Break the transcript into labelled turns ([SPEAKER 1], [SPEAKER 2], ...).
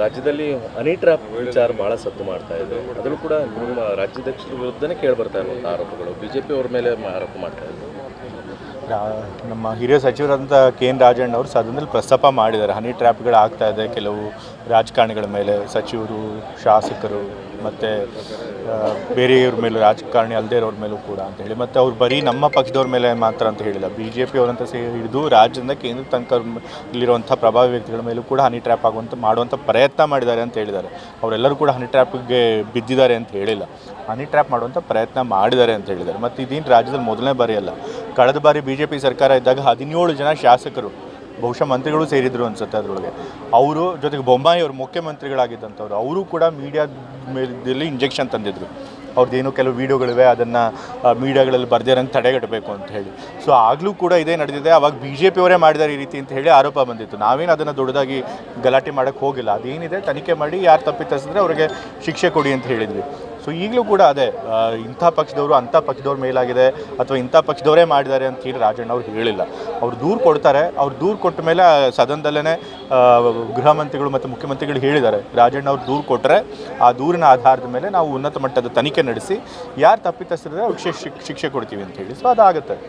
[SPEAKER 1] ರಾಜ್ಯದಲ್ಲಿ honey trap ವಿಚಾರ ಬಹಳ ಸತ್ತು ಮಾಡ್ತಾ ಇದೆ. ಅದರಲ್ಲೂ ಕೂಡ ನಿಮ್ಮ ರಾಜ್ಯಾಧ್ಯಕ್ಷರ ವಿರುದ್ಧನೇ ಕೇಳಿ ಬರ್ತಾ ಇರುವಂಥ ಆರೋಪಗಳು. ಬಿಜೆಪಿ ಅವ್ರ ಮೇಲೆ ಆರೋಪ ಮಾಡ್ತಾ ಇದ್ದಾರೆ.
[SPEAKER 2] ನಮ್ಮ ಹಿರಿಯ ಸಚಿವರಾದಂಥ ಕೆ ಎನ್ ರಾಜಣ್ಣ ಅವರು ಸದನದಲ್ಲಿ ಪ್ರಸ್ತಾಪ ಮಾಡಿದ್ದಾರೆ. ಹನಿ ಟ್ರ್ಯಾಪ್ಗಳು ಆಗ್ತಾ ಇದೆ. ಕೆಲವು ರಾಜಕಾರಣಿಗಳ ಮೇಲೆ ಸಚಿವರು, ಶಾಸಕರು ಮತ್ತು ಬೇರೆಯವ್ರ ಮೇಲೂ, ರಾಜಕಾರಣಿ ಅಲ್ಲದೆ ಇರೋರ ಮೇಲೂ ಕೂಡ ಅಂತ ಹೇಳಿ. ಮತ್ತು ಅವ್ರು ಬರೀ ನಮ್ಮ ಪಕ್ಷದವ್ರ ಮೇಲೆ ಮಾತ್ರ ಅಂತ ಹೇಳಿಲ್ಲ. ಬಿ ಜೆ ಪಿ ಅವರಂತ ಸೇ ಹಿಡಿದು ರಾಜ್ಯದಿಂದ ಕೇಂದ್ರ ತನಕ ಇಲ್ಲಿರುವಂಥ ಪ್ರಭಾವಿ ವ್ಯಕ್ತಿಗಳ ಮೇಲೂ ಕೂಡ ಹನಿ ಟ್ರ್ಯಾಪ್ ಆಗುವಂಥ, ಮಾಡುವಂಥ ಪ್ರಯತ್ನ ಮಾಡಿದ್ದಾರೆ ಅಂತ ಹೇಳಿದ್ದಾರೆ. ಅವರೆಲ್ಲರೂ ಕೂಡ ಹನಿ ಟ್ರ್ಯಾಪ್ಗೆ ಬಿದ್ದಿದ್ದಾರೆ ಅಂತ ಹೇಳಿಲ್ಲ. ಹನಿ ಟ್ರ್ಯಾಪ್ ಮಾಡುವಂಥ ಪ್ರಯತ್ನ ಮಾಡಿದ್ದಾರೆ ಅಂತ ಹೇಳಿದ್ದಾರೆ. ಮತ್ತು ಇದೇನು ರಾಜ್ಯದಲ್ಲಿ ಮೊದಲನೇ ಬಾರಿ ಅಲ್ಲ ಕಳೆದ ಬಾರಿ ಬಿ ಜೆ ಪಿ ಸರ್ಕಾರ ಇದ್ದಾಗ ಹದಿನೇಳು ಜನ ಶಾಸಕರು, ಬಹುಶಃ ಮಂತ್ರಿಗಳು ಸೇರಿದ್ರು ಅನ್ಸುತ್ತೆ ಅದರೊಳಗೆ. ಅವರು ಜೊತೆಗೆ ಬೊಮ್ಮಾಯಿ ಅವರು ಮುಖ್ಯಮಂತ್ರಿಗಳಾಗಿದ್ದಂಥವ್ರು, ಅವರು ಕೂಡ ಮೀಡಿಯಾ ಮೇಲದಲ್ಲಿ ಇಂಜೆಕ್ಷನ್ ತಂದಿದ್ರು. ಅವ್ರದ್ದೇನು ಕೆಲವು ವೀಡಿಯೋಗಳಿವೆ, ಅದನ್ನು ಮೀಡಿಯಾಗಳಲ್ಲಿ ಬರ್ದಿರಂಗೆ ತಡೆಗಟ್ಟಬೇಕು ಅಂತ ಹೇಳಿ. ಸೊ ಆಗಲೂ ಕೂಡ ಇದೇ ನಡೆದಿದೆ. ಅವಾಗ ಬಿ ಜೆ ಪಿಯವರೇ ಮಾಡಿದ್ದಾರೆ ಈ ರೀತಿ ಅಂತ ಹೇಳಿ ಆರೋಪ ಬಂದಿತ್ತು. ನಾವೇನು ಅದನ್ನು ದೊಡ್ಡದಾಗಿ ಗಲಾಟೆ ಮಾಡೋಕ್ಕೆ ಹೋಗಿಲ್ಲ. ಅದೇನಿದೆ, ತನಿಖೆ ಮಾಡಿ ಯಾರು ತಪ್ಪಿತಸಿದ್ರೆ ಅವರಿಗೆ ಶಿಕ್ಷೆ ಕೊಡಿ ಅಂತ ಹೇಳಿದ್ವಿ. ಸೊ ಈಗಲೂ ಕೂಡ ಅದೇ ಇಂಥ ಪಕ್ಷದವರು ಅಂಥ ಪಕ್ಷದವ್ರ ಮೇಲಾಗಿದೆ ಅಥವಾ ಇಂಥ ಪಕ್ಷದವರೇ ಮಾಡಿದ್ದಾರೆ ಅಂತ ಹೇಳಿ ರಾಜಣ್ಣ ಅವ್ರು ಹೇಳಿಲ್ಲ. ಅವ್ರು ದೂರು ಕೊಡ್ತಾರೆ, ಅವ್ರು ದೂರು ಕೊಟ್ಟ ಮೇಲೆ ಸದನದಲ್ಲೇ ಗೃಹ ಮಂತ್ರಿಗಳು ಮತ್ತು ಮುಖ್ಯಮಂತ್ರಿಗಳು ಹೇಳಿದ್ದಾರೆ. ರಾಜಣ್ಣ ಅವ್ರು ದೂರು ಕೊಟ್ಟರೆ ಆ ದೂರಿನ ಆಧಾರದ ಮೇಲೆ ನಾವು ಉನ್ನತ ಮಟ್ಟದ ತನಿಖೆ ನಡೆಸಿ, ಯಾರು ತಪ್ಪಿತಸ್ಥರಿದ್ರೆ ಅವ್ರಿಗೆ ಶಿಕ್ಷೆ ಕೊಡ್ತೀವಿ ಅಂತ ಹೇಳಿ. ಸೊ ಅದಾಗುತ್ತೆ.